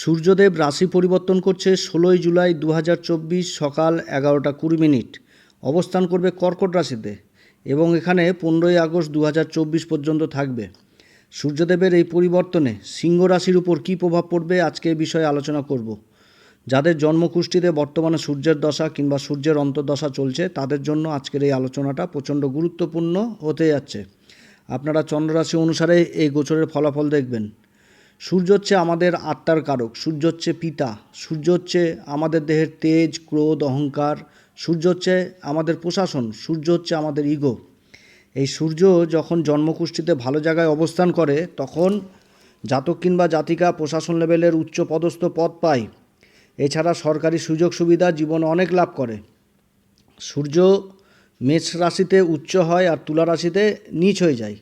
সূর্যদেব রাশি পরিবর্তন করছে ষোলোই জুলাই দু হাজার চব্বিশ সকাল এগারোটা কুড়ি মিনিট। অবস্থান করবে কর্কট রাশিতে এবং এখানে পনেরোই আগস্ট দু হাজার চব্বিশ পর্যন্ত থাকবে। সূর্যদেবের এই পরিবর্তনে সিংহ রাশির উপর কী প্রভাব পড়বে আজকে এই বিষয়ে আলোচনা করব। যাদের জন্মকুষ্ঠিতে বর্তমানে সূর্যের দশা কিংবা সূর্যের অন্তর্দশা চলছে, তাদের জন্য আজকের এই আলোচনাটা প্রচণ্ড গুরুত্বপূর্ণ হতে যাচ্ছে। আপনারা চন্দ্ররাশি অনুসারে এই গোচরের ফলাফল দেখবেন। সূর্য হচ্ছে আমাদের আত্মার কারক, সূর্য হচ্ছে পিতা, সূর্য হচ্ছে আমাদের দেহের তেজ, ক্রোধ, অহংকার, সূর্য হচ্ছে আমাদের প্রশাসন, সূর্য হচ্ছে আমাদের ইগো। এই সূর্য যখন জন্মকুষ্ঠিতে ভালো জায়গায় অবস্থান করে, তখন জাতক কিংবা জাতিকা প্রশাসন লেভেলের উচ্চ পদস্থ পদ পায়। এছাড়া সরকারি সুযোগ সুবিধা জীবনে অনেক লাভ করে। সূর্য মেষ রাশিতে উচ্চ হয় আর তুলা রাশিতে নিচ হয়ে যায়।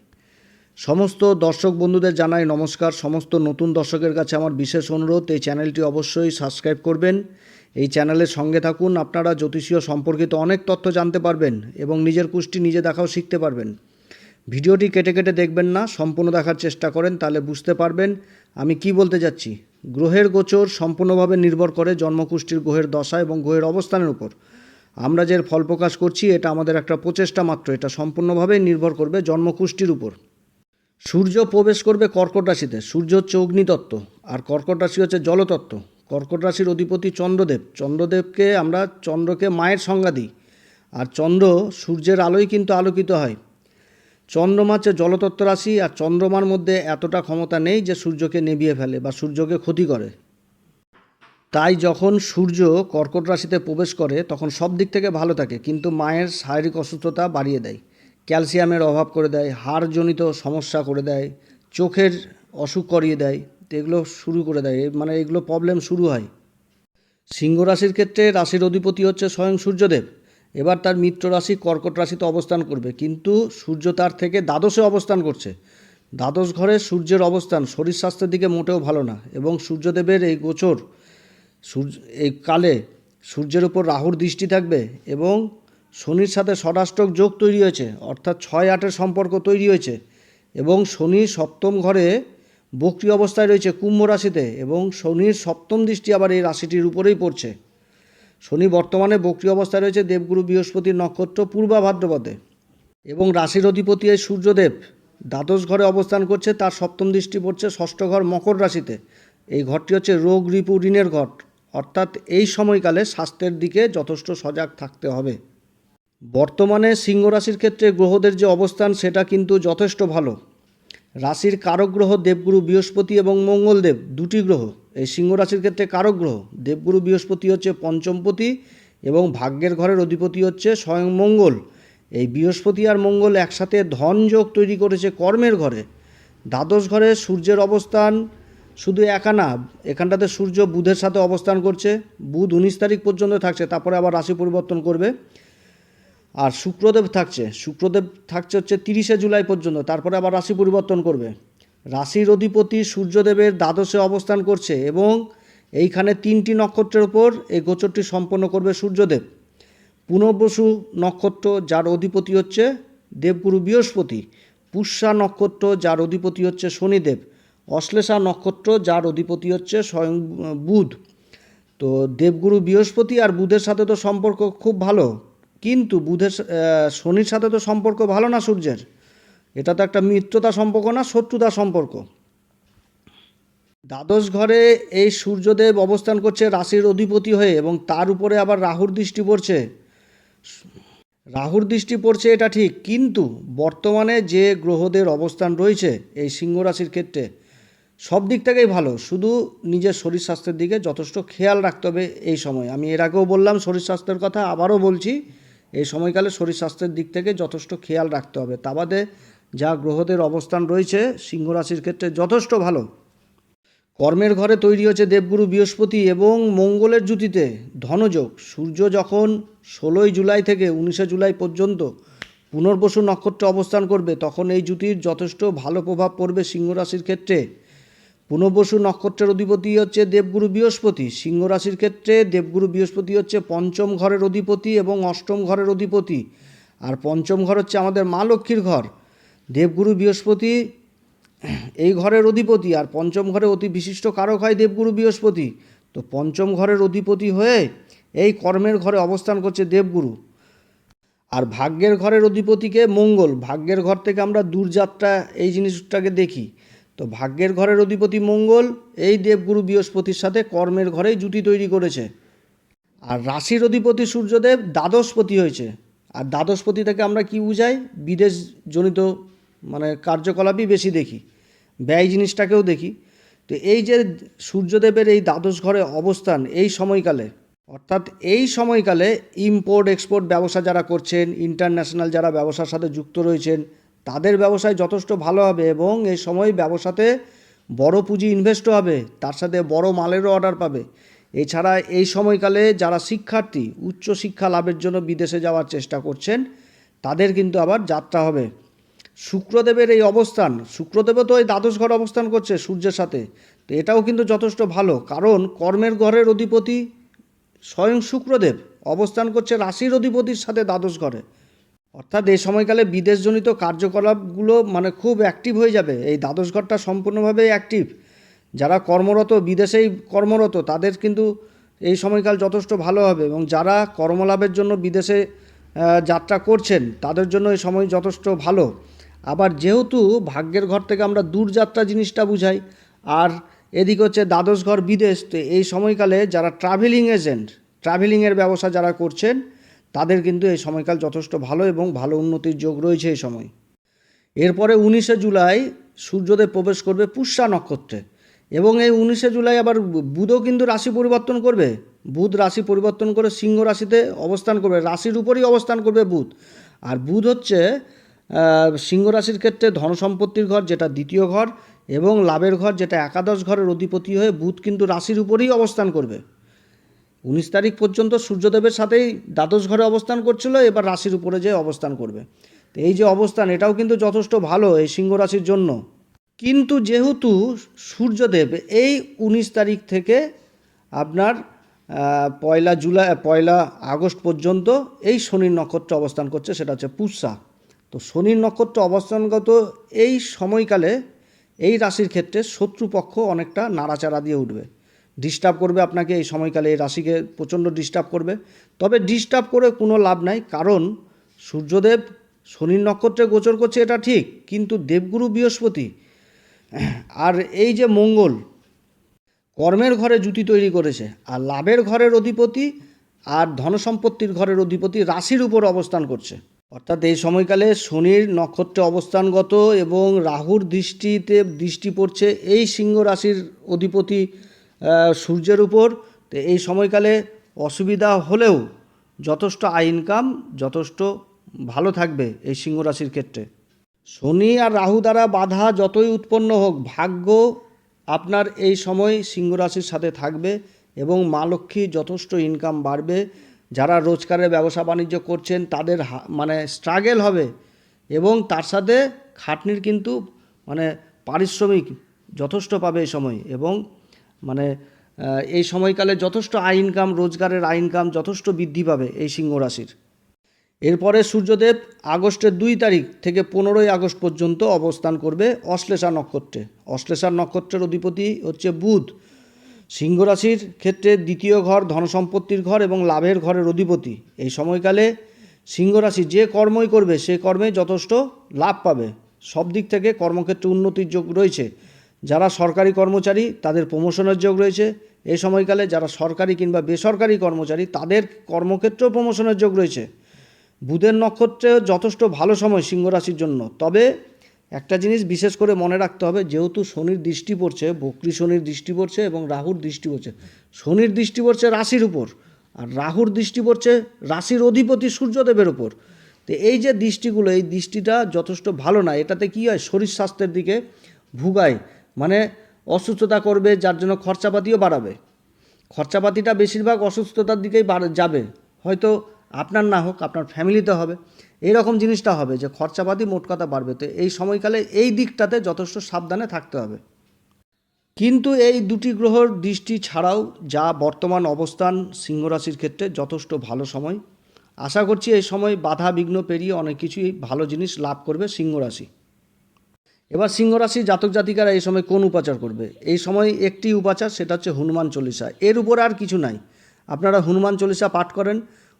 সমস্ত দর্শক বন্ধুদের জানাই নমস্কার। সমস্ত নতুন দর্শকের কাছে আমার বিশেষ অনুরোধ, এই চ্যানেলটি অবশ্যই সাবস্ক্রাইব করবেন। এই চ্যানেলের সঙ্গে থাকুন, আপনারা জ্যোতিষীয় সম্পর্কিত অনেক তথ্য জানতে পারবেন এবং নিজের কুষ্টি নিজে দেখাও শিখতে পারবেন। ভিডিওটি কেটে কেটে দেখবেন না, সম্পূর্ণ দেখার চেষ্টা করেন, তাহলে বুঝতে পারবেন আমি কি বলতে যাচ্ছি। গ্রহের গোচর সম্পূর্ণভাবে নির্ভর করে জন্মকুষ্ঠির গ্রহের দশা এবং গ্রহের অবস্থানের উপর। আমরা যে ফল প্রকাশ করছি, এটা আমাদের একটা প্রচেষ্টা মাত্র, এটা সম্পূর্ণভাবে নির্ভর করবে জন্মকুষ্ঠির উপর। সূর্য প্রবেশ করবে কর্কট রাশিতে। সূর্য হচ্ছে অগ্নিতত্ত্ব, আর কর্কট রাশি হচ্ছে জলতত্ত্ব। কর্কট রাশির অধিপতি চন্দ্রদেব। চন্দ্রদেবকে আমরা চন্দ্রকে মায়ের সংজ্ঞা দিই, আর চন্দ্র সূর্যের আলোয় কিন্তু আলোকিত হয়। চন্দ্রমা হচ্ছে জলতত্ত্ব রাশি, আর চন্দ্রমার মধ্যে এতটা ক্ষমতা নেই যে সূর্যকে নেবিয়ে ফেলে বা সূর্যকে ক্ষতি করে। তাই যখন সূর্য কর্কট রাশিতে প্রবেশ করে, তখন সব দিক থেকে ভালো থাকে, কিন্তু মায়ের শারীরিক অসুস্থতা বাড়িয়ে দেয়। ক্যালসিয়ামের অভাব করে দেয়, হাড়জনিত সমস্যা করে দেয়, চোখের অসুখ করিয়ে দেয়, তো এগুলো শুরু করে দেয়। মানে এগুলো প্রবলেম শুরু হয়। সিংহ রাশির ক্ষেত্রে রাশির অধিপতি হচ্ছে স্বয়ং সূর্যদেব। এবার তার মিত্র রাশি কর্কট রাশিতে অবস্থান করবে। কিন্তু সূর্য তার থেকে দ্বাদশে অবস্থান করছে। দ্বাদশ ঘরে সূর্যের অবস্থান শরীর স্বাস্থ্যের দিকে মোটেও ভালো না এবং সূর্যদেবের এই গোচর সূর্য এই কালে সূর্যের উপর রাহুর দৃষ্টি থাকবে এবং শনির সাথে ষড়াষ্টক যোগ তৈরি হয়েছে, অর্থাৎ ছয় আটের সম্পর্ক তৈরি হয়েছে এবং শনি সপ্তম ঘরে বক্রি অবস্থায় রয়েছে কুম্ভ রাশিতে এবং শনির সপ্তম দৃষ্টি আবার এই রাশিটির উপরেই পড়ছে। শনি বর্তমানে বক্রি অবস্থায় রয়েছে দেবগুরু বৃহস্পতির নক্ষত্র পূর্বা ভাদ্রপদে এবং রাশির অধিপতি এই সূর্যদেব দ্বাদশ ঘরে অবস্থান করছে, তার সপ্তম দৃষ্টি পড়ছে ষষ্ঠ ঘর মকর রাশিতে। এই ঘরটি হচ্ছে রোগ রিপু ঋণের ঘর, অর্থাৎ এই সময়কালে স্বাস্থ্যের দিকে যথেষ্ট সজাগ থাকতে হবে। বর্তমানে সিংহ রাশির ক্ষেত্রে গ্রহদের যে অবস্থান, সেটা কিন্তু যথেষ্ট ভালো। রাশির কারক গ্রহ দেবগুরু, বৃহস্পতি এবং মঙ্গলদেব, দুটি গ্রহ। এই সিংহ রাশির ক্ষেত্রে কারক গ্রহ, দেবগুরু, বৃহস্পতি হচ্ছে পঞ্চমপতি এবং ভাগ্যের ঘরের অধিপতি হচ্ছে স্বয়ং মঙ্গল। এই বৃহস্পতি আর মঙ্গল একসাথে ধন যোগ তৈরি করেছে কর্মের ঘরে। দ্বাদশ ঘরে সূর্যের অবস্থান শুধু একা না, এখানটাতে সূর্য বুধের সাথে অবস্থান করছে। বুধ উনিশ তারিখ পর্যন্ত থাকছে, তারপরে আবার রাশি পরিবর্তন করবে। আর শুক্রদেব থাকছে। শুক্রদেব থাকছে হচ্ছে তিরিশে জুলাই পর্যন্ত, তারপরে আবার রাশি পরিবর্তন করবে। রাশির অধিপতি সূর্যদেবের দ্বাদশে অবস্থান করছে এবং এইখানে তিনটি নক্ষত্রের ওপর এই গোচরটি সম্পন্ন করবে সূর্যদেব। পুনর্বসু নক্ষত্র, যার অধিপতি হচ্ছে দেবগুরু বৃহস্পতি। পুষ্যা নক্ষত্র, যার অধিপতি হচ্ছে শনিদেব। অশ্লেষা নক্ষত্র, যার অধিপতি হচ্ছে স্বয়ং বুধ। তো দেবগুরু বৃহস্পতি আর বুধের সাথে তো সম্পর্ক খুব ভালো। কিন্তু বুধের শনির সাথে তো সম্পর্ক ভালো না সূর্যের? এটা তো একটা মিত্রতা সম্পর্ক না শত্রুতা সম্পর্ক? দ্বাদশ ঘরে এই সূর্যদেব অবস্থান করছে রাশির অধিপতি হয়ে এবং তার উপরে আবার রাহুর দৃষ্টি পড়ছে। রাহুর দৃষ্টি পড়ছে এটা ঠিক, কিন্তু বর্তমানে যে গ্রহদের অবস্থান রয়েছে এই সিংহ রাশির ক্ষেত্রে সব দিক থেকেই ভালো, শুধু নিজের শরীর স্বাস্থ্যের দিকে যথেষ্ট খেয়াল রাখতে হবে এই সময়। আমি এর আগেও বললাম শরীর স্বাস্থ্যের কথা, আবারও বলছি এই সময়কালে শরীর স্বাস্থ্যের দিক থেকে যথেষ্ট খেয়াল রাখতে হবে। তা বাদে যা গ্রহদের অবস্থান রয়েছে সিংহ রাশির ক্ষেত্রে যথেষ্ট ভালো। কর্মের ঘরে তৈরি হচ্ছে দেবগুরু বৃহস্পতি এবং মঙ্গলের জুতিতে ধনযোগ। সূর্য যখন ষোলোই জুলাই থেকে উনিশে জুলাই পর্যন্ত পুনর্বসু নক্ষত্রে অবস্থান করবে, তখন এই জুতির যথেষ্ট ভালো প্রভাব পড়বে সিংহ রাশির ক্ষেত্রে। পুনর্বসু নক্ষত্রের অধিপতি হচ্ছে দেবগুরু বৃহস্পতি। সিংহ রাশির ক্ষেত্রে দেবগুরু বৃহস্পতি হচ্ছে পঞ্চম ঘরের অধিপতি এবং অষ্টম ঘরের অধিপতি। আর পঞ্চম ঘর হচ্ছে আমাদের মা লক্ষ্মীর ঘর। দেবগুরু বৃহস্পতি এই ঘরের অধিপতি আর পঞ্চম ঘরে অতি বিশিষ্ট কারক হয় দেবগুরু বৃহস্পতি। তো পঞ্চম ঘরের অধিপতি হয়ে এই কর্মের ঘরে অবস্থান করছে দেবগুরু। আর ভাগ্যের ঘরের অধিপতিকে মঙ্গল। ভাগ্যের ঘর থেকে আমরা দূরযাত্রা এই জিনিসটাকে দেখি। তো ভাগ্যের ঘরের অধিপতি মঙ্গল এই দেবগুরু বৃহস্পতির সাথে কর্মের ঘরেই জুতি তৈরি করেছে। আর রাশির অধিপতি সূর্যদেব দ্বাদশপতি হয়েছে। আর দ্বাদশপতি থেকে আমরা কি বুঝাই? বিদেশজনিত মানে কার্যকলাপই বেশি দেখি। ব্যয় জিনিসটাকেও দেখি। তো এই যে সূর্যদেবের এই দ্বাদশ ঘরে অবস্থান এই সময়কালে, অর্থাৎ এই সময়কালে ইম্পোর্ট এক্সপোর্ট ব্যবসা যারা করছেন ইন্টারন্যাশনাল যারা ব্যবসার সাথে যুক্ত রয়েছেন তাদের ব্যবসায় যথেষ্ট ভালো হবে এবং এই সময় ব্যবসাতে বড় পুঁজি ইনভেস্টও হবে, তার সাথে বড় মালেরও অর্ডার পাবে। এছাড়া এই সময়কালে যারা শিক্ষার্থী, উচ্চ শিক্ষা লাভের জন্য বিদেশে যাওয়ার চেষ্টা করছেন, তাদের কিন্তু আবার যাত্রা হবে। শুক্রদেবের এই অবস্থান, শুক্রদেবও তো এই দ্বাদশ ঘর অবস্থান করছে সূর্যের সাথে, তো এটাও কিন্তু যথেষ্ট ভালো, কারণ কর্মের ঘরের অধিপতি স্বয়ং শুক্রদেব, অবস্থান করছে রাশির অধিপতির সাথে দ্বাদশ ঘরে। অর্থাৎ এই সময়কালে বিদেশজনিত কার্যকলাপগুলো মানে খুব অ্যাক্টিভ হয়ে যাবে। এই দ্বাদশ ঘরটা সম্পূর্ণভাবে অ্যাক্টিভ যারা কর্মরত, বিদেশেই কর্মরত, তাদের কিন্তু এই সময়কাল যথেষ্ট ভালো হবে এবং যারা কর্মলাভের জন্য বিদেশে যাত্রা করছেন, তাদের জন্য এই সময় যথেষ্ট ভালো। আবার যেহেতু ভাগ্যের ঘর থেকে আমরা দূরযাত্রা জিনিসটা বুঝাই, আর এদিকে হচ্ছে দ্বাদশ ঘর বিদেশ, তো এই সময়কালে যারা ট্রাভেলিং এজেন্ট ট্রাভেলিংয়ের ব্যবসা যারা করছেন তাদের কিন্তু এই সময়কাল যথেষ্ট ভালো এবং ভালো উন্নতির যোগ রয়েছে এই সময়। এরপরে উনিশে জুলাই সূর্যদেব প্রবেশ করবে পুষ্যা নক্ষত্রে এবং এই উনিশে জুলাই আবার বুধও কিন্তু রাশি পরিবর্তন করবে। বুধ রাশি পরিবর্তন করে সিংহ রাশিতে অবস্থান করবে, রাশির উপরেই অবস্থান করবে বুধ। আর বুধ হচ্ছে সিংহ রাশির ক্ষেত্রে ধন সম্পত্তির ঘর যেটা দ্বিতীয় ঘর এবং লাভের ঘর যেটা একাদশ ঘরের অধিপতি হয়ে বুধ কিন্তু রাশির উপরেই অবস্থান করবে। উনিশ তারিখ পর্যন্ত সূর্যদেবের সাথেই দ্বাদশ ঘরে অবস্থান করছিল, এবার রাশির উপরে যে অবস্থান করবে। তো এই যে অবস্থান, এটাও কিন্তু যথেষ্ট ভালো এই সিংহ রাশির জন্য। কিন্তু যেহেতু সূর্যদেব এই উনিশ তারিখ থেকে আপনার পয়লা জুলাই পয়লা আগস্ট পর্যন্ত এই শনির নক্ষত্র অবস্থান করছে, সেটা হচ্ছে পুষ্যা তো শনির নক্ষত্র অবস্থানগত এই সময়কালে এই রাশির ক্ষেত্রে শত্রুপক্ষ অনেকটা নাড়াচাড়া দিয়ে উঠবে। ডিস্টার্ব করবে আপনাকে এই সময়কালে, এই রাশিকে প্রচণ্ড ডিস্টার্ব করবে। তবে ডিস্টার্ব করে কোনো লাভ নাই, কারণ সূর্যদেব শনির নক্ষত্রে গোচর করছে, এটা ঠিক, কিন্তু দেবগুরু বৃহস্পতি, আর এই যে মঙ্গল, কর্মের ঘরে জুতি তৈরি করেছে, আর লাভের ঘরের অধিপতি আর ধনসম্পত্তির ঘরের অধিপতি রাশির উপর অবস্থান করছে। অর্থাৎ এই সময়কালে শনির নক্ষত্রে অবস্থানগত এবং রাহুর দৃষ্টিতে দৃষ্টি পড়ছে এই সিংহ রাশির অধিপতি সূর্যের উপর, তো এই সময়কালে অসুবিধা হলেও যথেষ্ট আয় ইনকাম যথেষ্ট ভালো থাকবে এই সিংহ রাশির ক্ষেত্রে। শনি আর রাহু দ্বারা বাধা যতই উৎপন্ন হোক, ভাগ্য আপনার এই সময় সিংহ রাশির সাথে থাকবে এবং মা লক্ষ্মী যথেষ্ট ইনকাম বাড়বে। যারা রোজগারের ব্যবসা বাণিজ্য করছেন, তাদের মানে স্ট্রাগেল হবে এবং তার সাথে খাটনির কিন্তু মানে পারিশ্রমিক যথেষ্ট পাবে এই সময় এবং মানে এই সময়কালে যথেষ্ট আয় ইনকাম রোজগারের আয় ইনকাম যথেষ্ট বৃদ্ধি পাবে এই সিংহ রাশির। এরপরে সূর্যদেব আগস্টের দুই তারিখ থেকে পনেরোই আগস্ট পর্যন্ত অবস্থান করবে অশ্লেষা নক্ষত্রে। অশ্লেষার নক্ষত্রের অধিপতি হচ্ছে বুধ। সিংহ রাশির ক্ষেত্রে দ্বিতীয় ঘর ধনসম্পত্তির ঘর এবং লাভের ঘরের অধিপতি। এই সময়কালে সিংহ রাশি যে কর্মই করবে, সে কর্মে যথেষ্ট লাভ পাবে। সব দিক থেকে কর্মক্ষেত্রে উন্নতির যোগ রয়েছে। যারা সরকারি কর্মচারী, তাদের প্রমোশনের যোগ রয়েছে। এই সময়কালে যারা সরকারি কিংবা বেসরকারি কর্মচারী, তাদের কর্মক্ষেত্রেও প্রমোশনের যোগ রয়েছে। বুধের নক্ষত্রে যথেষ্ট ভালো সময় সিংহ রাশির জন্য। তবে একটা জিনিস বিশেষ করে মনে রাখতে হবে, যেহেতু শনির দৃষ্টি পড়ছে, বক্রী শনির দৃষ্টি পড়ছে এবং রাহুর দৃষ্টি পড়ছে। শনির দৃষ্টি পড়ছে রাশির উপর, আর রাহুর দৃষ্টি পড়ছে রাশির অধিপতি সূর্যদেবের উপর। তো এই যে দৃষ্টিগুলো, এই দৃষ্টিটা যথেষ্ট ভালো না, এটাতে কি হয়? শরীর স্বাস্থ্যের দিকে ভুগায়। মানে অসুস্থতা করবে, যার জন্য খরচাপাতিও বাড়াবে। খরচাপাতিটা বেশিরভাগ অসুস্থতার দিকেই যাবে। হয়তো আপনার না হোক, আপনার ফ্যামিলিতে হবে। এই রকম জিনিসটা হবে যে খরচাপাতি মোট কথা বাড়বে। তো এই সময়কালে এই দিকটাতে যথেষ্ট সাবধানে থাকতে হবে। কিন্তু এই দুটি গ্রহর দৃষ্টি ছাড়াও যা বর্তমান অবস্থান সিংহ রাশির ক্ষেত্রে যথেষ্ট ভালো সময়। আশা করছি এই সময় বাধা বিঘ্ন পেরিয়ে অনেক কিছুই ভালো জিনিস লাভ করবে সিংহ রাশি এবার সিংহরাশি জাতক জাতিকারা এই সময় কোন উপাচার করবে? এই সময় একটি উপাচার, সেটা হচ্ছে হনুমান চল্লিশা। এর উপর আর কিছু নাই। আপনারা হনুমান চল্লিশা পাঠ করেন।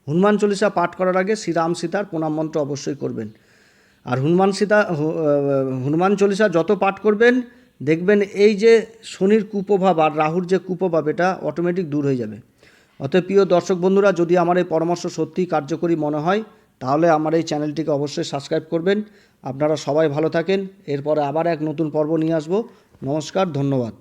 হনুমান চল্লিশা পাঠ করার আগে শ্রীরাম সীতার প্রণাম মন্ত্র অবশ্যই করবেন। আর হনুমান সীতা হনুমান চল্লিশা যত পাঠ করবেন, দেখবেন এই যে শনির কুপ্রভাব আর রাহুর যে কুপ্রভাব, এটা অটোমেটিক দূর হয়ে যাবে। অতএব প্রিয় দর্শক বন্ধুরা, যদি আমার এই পরামর্শ সত্যিই কার্যকরী মনে হয় তাহলে আমার এই চ্যানেলটিকে অবশ্যই সাবস্ক্রাইব করবেন। আপনারা সবাই ভালো থাকেন। এরপরে আবার এক নতুন পর্ব নিয়ে আসব। নমস্কার, ধন্যবাদ।